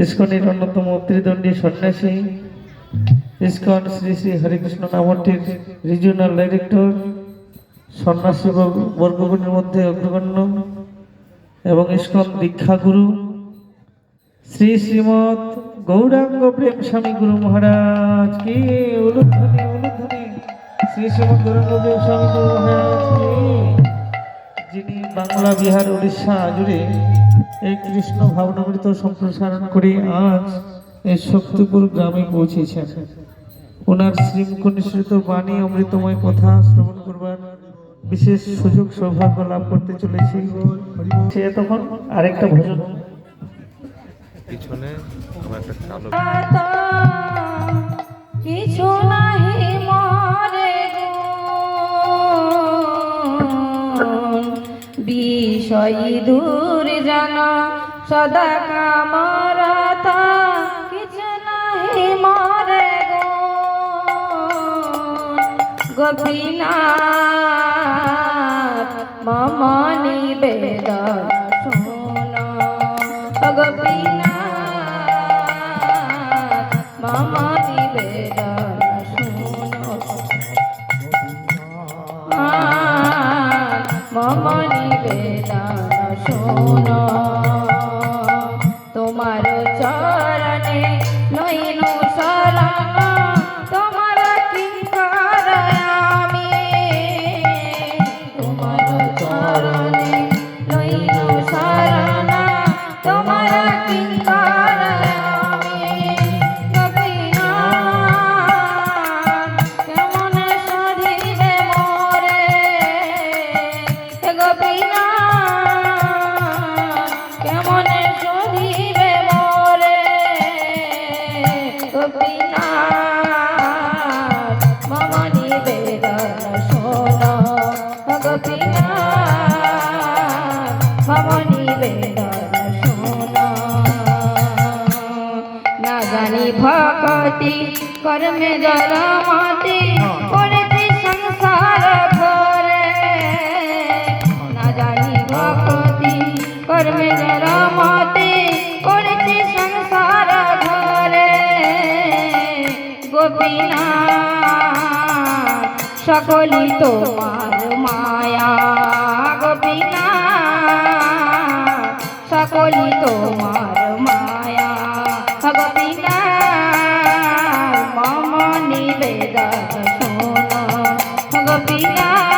ইস্কনের অন্যতম ত্রিদণ্ডী সন্ন্যাসী। ইস্কন শ্রী শ্রী হরিকৃষ্ণ নামটির রিজিওনাল ডাইরেক্টর সন্ন্যাসী বর্গ- বর্গগণের মধ্যে অগ্রগণ্য এবং ইস্কন দীক্ষাগুরু শ্রী শ্রীমৎ গৌরাঙ্গ প্রেম স্বামী গুরু মহারাজ কি শ্রী শ্রীমৎ গৌরাঙ্গ প্রেম স্বামী গুরু মহারাজ যিনি বাংলা, বিহার, উড়িষ্যা জুড়ে এই কৃষ্ণ ভাবনামৃত সম্প্রসারণ করে আজ এই শক্তিপুর গ্রামে পৌঁছেছেন। ওনার শ্রীমুখ নিঃসৃত বাণী অমৃতময় কথা শ্রবণ করবার বিশেষ সুযোগ সৌভাগ্য লাভ করতে চলেছি। সে তখন আরেকটা ভজন। পিছনে আমার একটা কালো কিছু নাহি বিষয় দূর জানা সদা কামরতা কিছু নাহি মরে গোপীনাথ মম বেদ শুন। গোপীনাথ নিবেদন শুন। ভকতি কর্মে জলমতি করেছি সংসার ঘরে। না জানি ভকতি কর্মে জলমতি গোপীনাথ সকলি তোমার মায়া গোপীনাথ সকলি তোমার মায়া গোপীনাথ মম নিবেদন শোন গোপীনাথ